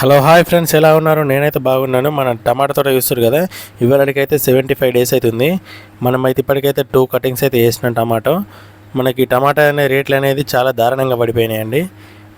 Hello hi friends ఎలా ఉన్నారు? నేనైతే బాగున్నాను. మన టమాటా తోట చూస్తారు కదా ఇవాళకైతే సెవెంటీ ఫైవ్ డేస్ అవుతుంది మనం అయితే ఇప్పటికైతే టూ కటింగ్స్ అయితే వేసినాం టమాటో. మనకి టమాటా అనే రేట్లు అనేది చాలా దారుణంగా పడిపోయినాయండి.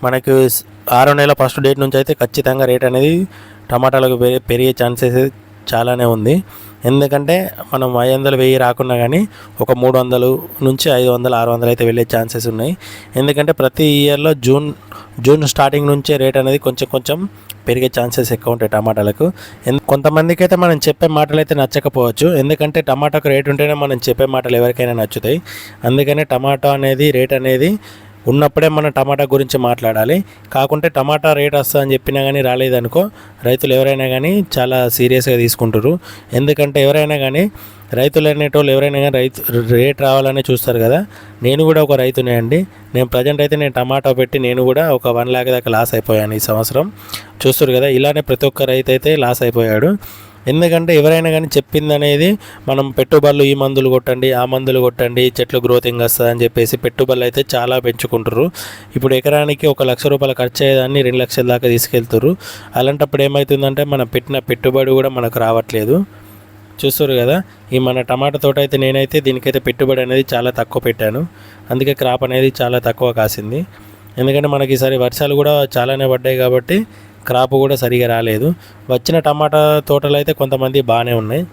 మనకు ఆరో నెల ఫస్ట్ డేట్ నుంచి అయితే ఖచ్చితంగా రేట్ అనేది టమాటాలకు పెరి- పెరిగే ఛాన్సెస్ చాలానే ఉంది. ఎందుకంటే మనం ఐదు వందలు వెయ్యి రాకున్నా కానీ ఒక మూడు వందలు నుంచి ఐదు వందలు ఆరు వందలు అయితే వెళ్ళే ఛాన్సెస్ ఉన్నాయి. ఎందుకంటే ప్రతి ఇయర్లో జూన్ జూన్ స్టార్టింగ్ నుంచే రేట్ అనేది కొంచెం కొంచెం పెరిగే ఛాన్సెస్ ఎక్కువ ఉంటాయి టమాటాలకు. ఎందు- కొంతమందికి అయితే మనం చెప్పే మాటలు అయితే నచ్చకపోవచ్చు. ఎందుకంటే టమాటాకు రేట్ ఉంటేనే మనం చెప్పే మాటలు ఎవరికైనా నచ్చుతాయి. అందుకనే టమాటా అనేది రేట్ అనేది ఉన్నప్పుడే మనం టమాటా గురించి మాట్లాడాలి. కాకుంటే టమాటా రేట్ వస్తుందని చెప్పినా కానీ రాలేదనుకో రైతులు ఎవరైనా కానీ చాలా సీరియస్గా తీసుకుంటారు ఎందుకంటే ఎవరైనా కానీ రైతులు అనేటోళ్ళు ఎవరైనా కానీ రైతు రేట్ రావాలని చూస్తారు కదా. నేను కూడా ఒక రైతునే అండి. నేను ప్రజెంట్ అయితే నేను టమాటా పెట్టి నేను కూడా ఒక వన్ ల్యాక్ దాకా లాస్ అయిపోయాను ఈ సంవత్సరం. చూస్తారు కదా ఇలానే ప్రతి ఒక్క రైతు అయితే లాస్ అయిపోయాడు. ఎందుకంటే ఎవరైనా కానీ చెప్పింది అనేది మనం పెట్టుబడులు ఈ మందులు కొట్టండి ఆ మందులు కొట్టండి చెట్లు గ్రోతింగ్ వస్తుంది అని చెప్పేసి పెట్టుబడులు అయితే చాలా పెంచుకుంటారు ఇప్పుడు ఎకరానికి ఒక లక్ష రూపాయలు ఖర్చు అయ్యేదాన్ని రెండు లక్షల దాకా తీసుకెళ్తారు అలాంటప్పుడు ఏమవుతుందంటే మనం పెట్టిన పెట్టుబడి కూడా మనకు రావట్లేదు. చూస్తారు కదా ఈ మన టమాటా తోట అయితే నేనైతే దీనికైతే పెట్టుబడి అనేది చాలా తక్కువ పెట్టాను. అందుకే క్రాప్ అనేది చాలా తక్కువ కాసింది. ఎందుకంటే మనకి ఈసారి వర్షాలు కూడా చాలానే పడ్డాయి కాబట్టి క్రాప్ కూడా సరిగా రాలేదు. వచ్చిన టమాటా తోటలు అయితే కొంతమంది బాగానే ఉన్నాయి.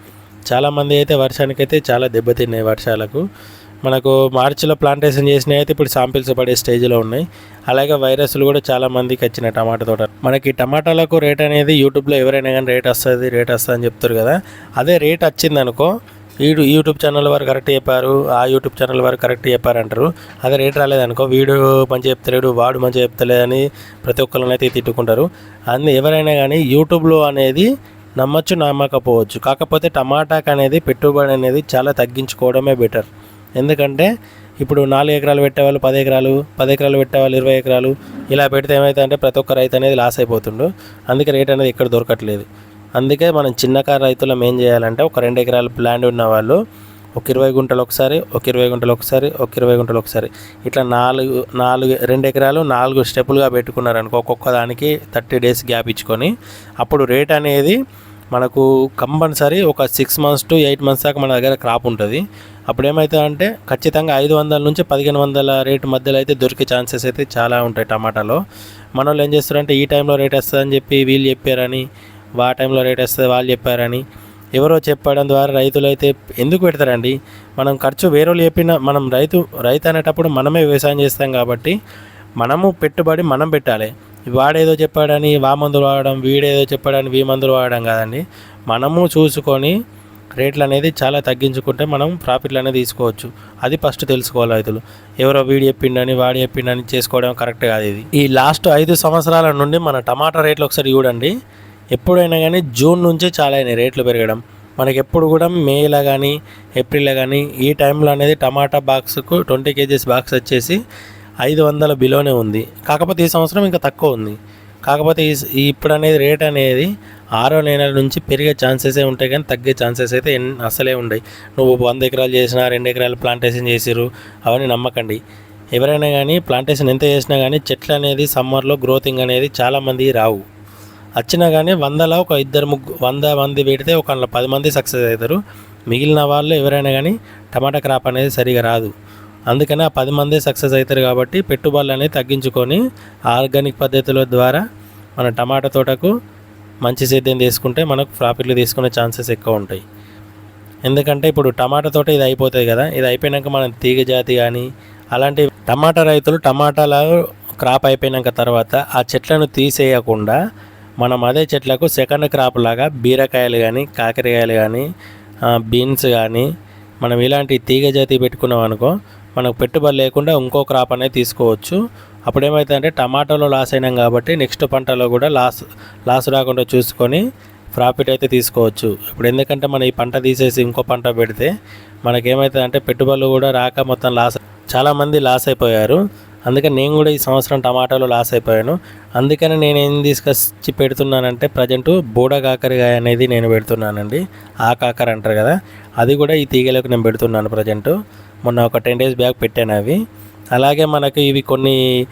చాలామంది అయితే వర్షానికైతే చాలా దెబ్బతిన్నాయి వర్షాలకు. మనకు మార్చిలో ప్లాంటేషన్ చేసినవి అయితే ఇప్పుడు శాంపిల్స్ పడే స్టేజ్లో ఉన్నాయి. అలాగే వైరస్లు కూడా చాలా మందికి వచ్చినాయి టమాటా తోట. మనకి టమాటాలకు రేట్ అనేది యూట్యూబ్లో ఎవరైనా కానీ రేట్ వస్తుంది రేట్ వస్తుంది అని చెప్తారు కదా. అదే రేట్ వచ్చిందనుకో వీడు యూట్యూబ్ ఛానల్ వారు కరెక్ట్ చెప్పారు ఆ యూట్యూబ్ ఛానల్ వారు కరెక్ట్ చెప్పారు అంటారు అదే రేట్ రాలేదనుకో వీడు మంచిగా చెప్తలేడు వాడు మంచిగా చెప్తలేదని ప్రతి ఒక్కరిని అయితే తిట్టుకుంటారు. అన్ని ఎవరైనా కానీ యూట్యూబ్లో అనేది నమ్మచ్చు నమ్మకపోవచ్చు. కాకపోతే టమాటాకు అనేది పెట్టుబడి అనేది చాలా తగ్గించుకోవడమే బెటర్. ఎందుకంటే ఇప్పుడు నాలుగు ఎకరాలు పెట్టేవాళ్ళు పది ఎకరాలు పది ఎకరాలు పెట్టేవాళ్ళు ఇరవై ఎకరాలు. ఇలా పెడితే ఏమవుతుందంటే ప్రతి ఒక్క రైతు అనేది లాస్ అయిపోతుండు. అందుకే రేట్ అనేది ఎక్కడ దొరకట్లేదు. అందుకే మనం చిన్నకారు రైతులం ఏం చేయాలంటే ఒక రెండు ఎకరాలు ప్లాండ్ ఉన్న వాళ్ళు ఒక ఇరవై గుంటలు ఒకసారి ఒక ఇరవై గుంటలు ఒకసారి ఒక ఇరవై గుంటలు ఒకసారి. ఇట్లా నాలుగు నాలుగు రెండు ఎకరాలు నాలుగు స్టెప్పులుగా పెట్టుకున్నారనుకో ఒక్కొక్క దానికి థర్టీ డేస్ గ్యాప్ ఇచ్చుకొని అప్పుడు రేట్ అనేది మనకు కంపల్సరీ ఒక six months to eight months దాకా మన దగ్గర క్రాప్ ఉంటుంది. అప్పుడు ఏమవుతుందంటే ఖచ్చితంగా ఐదు వందల నుంచి పదిహేను వందల రేటు మధ్యలో అయితే దొరికే ఛాన్సెస్ అయితే చాలా ఉంటాయి టమాటాలో. మన వాళ్ళు ఏం చేస్తారంటే ఈ టైంలో రేట్ వస్తుందని చెప్పి వీళ్ళు చెప్పారని వా టైంలో రేట్ వస్తుంది వాళ్ళు చెప్పారని ఎవరో చెప్పడం ద్వారా రైతులు అయితే ఎందుకు పెడతారండి? మనం ఖర్చు వేరే వాళ్ళు చెప్పిన మనం రైతు రైతు అనేటప్పుడు మనమే వ్యవసాయం చేస్తాం కాబట్టి మనము పెట్టుబడి మనం పెట్టాలి. వాడేదో చెప్పాడని వా మందులు వాడడం వీడేదో చెప్పాడని వీ మందులు వాడడం కాదండి. మనము చూసుకొని రేట్లు అనేది చాలా తగ్గించుకుంటే మనం ప్రాఫిట్లు అనేది తీసుకోవచ్చు. అది ఫస్ట్ తెలుసుకోవాలి రైతులు. ఎవరో వీడి చెప్పిండని వాడి చెప్పిండని చేసుకోవడం కరెక్ట్ కాదు ఇది. ఈ లాస్ట్ ఐదు సంవత్సరాల నుండి మన టమాటా రేట్లు ఒకసారి చూడండి. ఎప్పుడైనా కానీ జూన్ నుంచే చాలా అయినాయి రేట్లు పెరగడం. మనకి ఎప్పుడు కూడా మేలో కానీ ఏప్రిల్లో కానీ ఈ టైంలో అనేది టమాటా బాక్స్కు ట్వంటీ కేజీస్ బాక్స్ వచ్చేసి ఐదు వందల బిలోనే ఉంది. కాకపోతే ఈ సంవత్సరం ఇంకా తక్కువ ఉంది. కాకపోతే ఈ ఇప్పుడు అనేది రేట్ అనేది ఆరో నెలల నుంచి పెరిగే ఛాన్సెసే ఉంటాయి కానీ తగ్గే ఛాన్సెస్ అయితే ఎన్ అసలే ఉండయి. నువ్వు వంద ఎకరాలు చేసినా రెండు ఎకరాలు ప్లాంటేషన్ చేసిరు అవన్నీ నమ్మకండి. ఎవరైనా కానీ ప్లాంటేషన్ ఎంత చేసినా కానీ చెట్లు అనేది సమ్మర్లో గ్రోతింగ్ అనేది చాలామంది రావు. వచ్చినా కానీ వందలో ఒక ఇద్దరు ముగ్గు వంద మంది పెడితే ఒక పది మంది సక్సెస్ అవుతారు. మిగిలిన వాళ్ళు ఎవరైనా కానీ టమాటా క్రాప్ అనేది సరిగా రాదు. అందుకని ఆ పది మంది సక్సెస్ అవుతారు కాబట్టి పెట్టుబడులు అనేది తగ్గించుకొని ఆర్గానిక్ పద్ధతుల ద్వారా మన టమాటా తోటకు మంచి సేద్యం తీసుకుంటే మనకు ప్రాఫిట్లు తీసుకునే ఛాన్సెస్ ఎక్కువ ఉంటాయి. ఎందుకంటే ఇప్పుడు టమాటా తోట ఇది అయిపోతుంది కదా. ఇది అయిపోయినాక మనం తీగ జాతి కానీ అలాంటి టమాటా రైతులు టమాటాల క్రాప్ అయిపోయినాక తర్వాత ఆ చెట్లను తీసేయకుండా మనం అదే చెట్లకు సెకండ్ క్రాప్ లాగా బీరకాయలు కానీ కాకరకాయలు కానీ బీన్స్ కానీ మనం ఇలాంటి తీగ జాతి పెట్టుకున్నాం అనుకో మనకు పెట్టుబడి లేకుండా ఇంకో క్రాప్ అనేది తీసుకోవచ్చు. అప్పుడు ఏమవుతుందంటే టమాటోలో లాస్ అయినాం కాబట్టి నెక్స్ట్ పంటలో కూడా లాస్ లాస్ రాకుండా చూసుకొని ప్రాఫిట్ అయితే తీసుకోవచ్చు. ఇప్పుడు ఎందుకంటే మనం ఈ పంట తీసేసి ఇంకో పంట పెడితే మనకేమవుతుందంటే పెట్టుబడులు కూడా రాక మొత్తం లాస్ చాలామంది లాస్ అయిపోయారు. అందుకని నేను కూడా ఈ సంవత్సరం టమాటాలు లాస్ అయిపోయాను. అందుకని నేను ఏం తీసుకొచ్చి పెడుతున్నానంటే ప్రజెంట్ బూడ కాకరకాయ అనేది నేను పెడుతున్నానండి. ఆ కాకర అంటారు కదా అది కూడా ఈ తీగలకు నేను పెడుతున్నాను ప్రజెంట్. మొన్న ఒక టెన్ డేస్ బ్యాక్ పెట్టాను అవి. అలాగే మనకు ఇవి కొన్ని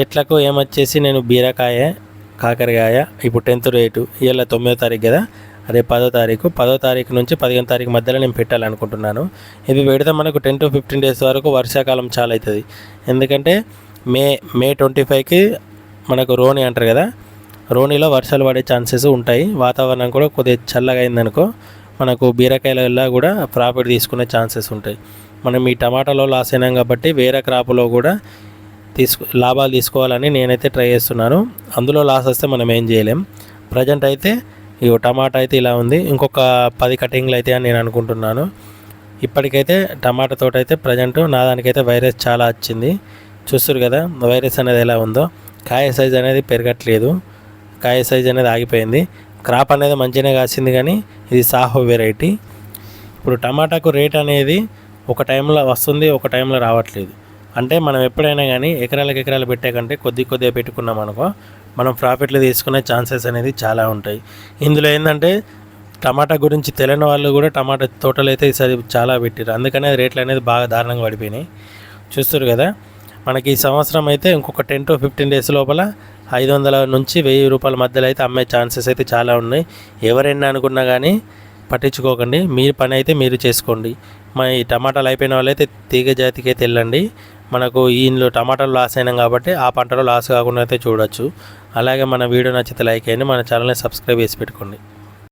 చెట్లకు ఏమొచ్చేసి నేను బీరకాయ కాకరకాయ ఇప్పుడు టెన్త్ రేటు ఇవాళ తొమ్మిదో తారీఖు కదా రేపు పదో తారీఖు. పదో తారీఖు నుంచి పదిహేను తారీఖు మధ్యలో నేను పెట్టాలనుకుంటున్నాను. ఇది పెడితే మనకు టెన్ టు ఫిఫ్టీన్ డేస్ వరకు వర్షాకాలం చాలా అవుతుంది. ఎందుకంటే మే మే ట్వంటీ ఫైవ్కి మనకు రోని అంటారు కదా రోనిలో వర్షాలు పడే ఛాన్సెస్ ఉంటాయి. వాతావరణం కూడా కొద్దిగా చల్లగా అయిందనుకో మనకు బీరకాయల కూడా ప్రాఫిట్ తీసుకునే ఛాన్సెస్ ఉంటాయి. మనం ఈ టమాటాలో లాస్ అయినాం కాబట్టి వేరే క్రాప్లో కూడా తీసుకు లాభాలు తీసుకోవాలని నేనైతే ట్రై చేస్తున్నాను. అందులో లాస్ వస్తే మనం ఏం చేయలేం. ప్రజెంట్ అయితే ఇగో టమాటా అయితే ఇలా ఉంది. ఇంకొక పది కటింగ్లు అయితే అని నేను అనుకుంటున్నాను. ఇప్పటికైతే టమాటా తోట అయితే ప్రజెంట్ నా దానికైతే వైరస్ చాలా వచ్చింది. చూస్తారు కదా వైరస్ అనేది ఎలా ఉందో. కాయ సైజ్ అనేది పెరగట్లేదు. కాయ సైజ్ అనేది ఆగిపోయింది. క్రాప్ అనేది మంచిగానే కాసింది కానీ ఇది సాహో వెరైటీ ఇప్పుడు టమాటాకు రేట్ అనేది ఒక టైంలో వస్తుంది ఒక టైంలో రావట్లేదు. అంటే మనం ఎప్పుడైనా కానీ ఎకరాలకు ఎకరాలు పెట్టే కంటే కొద్ది కొద్దిగా పెట్టుకున్నాం అనుకో మనం ప్రాఫిట్లు తీసుకునే ఛాన్సెస్ అనేది చాలా ఉంటాయి. ఇందులో ఏంటంటే టమాటా గురించి తెలియని వాళ్ళు కూడా టమాటా తోటలు అయితే ఈసారి చాలా పెట్టారు అందుకనే రేట్లు అనేది బాగా దారుణంగా పడిపోయినాయి. చూస్తారు కదా? మనకి ఈ సంవత్సరం అయితే ఇంకొక టెన్ టు ఫిఫ్టీన్ డేస్ లోపల ఐదు వందల నుంచి వెయ్యి రూపాయల మధ్యలో అయితే అమ్మే ఛాన్సెస్ అయితే చాలా ఉన్నాయి. ఎవరైనా అనుకున్నా కానీ పట్టించుకోకండి. మీ పని అయితే మీరు చేసుకోండి. మా ఈ టమాటాలు అయిపోయిన వాళ్ళైతే తీగ జాతికి అయితే వెళ్ళండి. మనకు ఈయనలో టమాటాలు లాస్ అయినాం కాబట్టి ఆ పంటలో లాస్ కాకుండా అయితే చూడొచ్చు. అలాగే మన వీడియో నచ్చితే లైక్ అయ్యండి మన ఛానల్ని సబ్స్క్రైబ్ చేసి పెట్టుకోండి.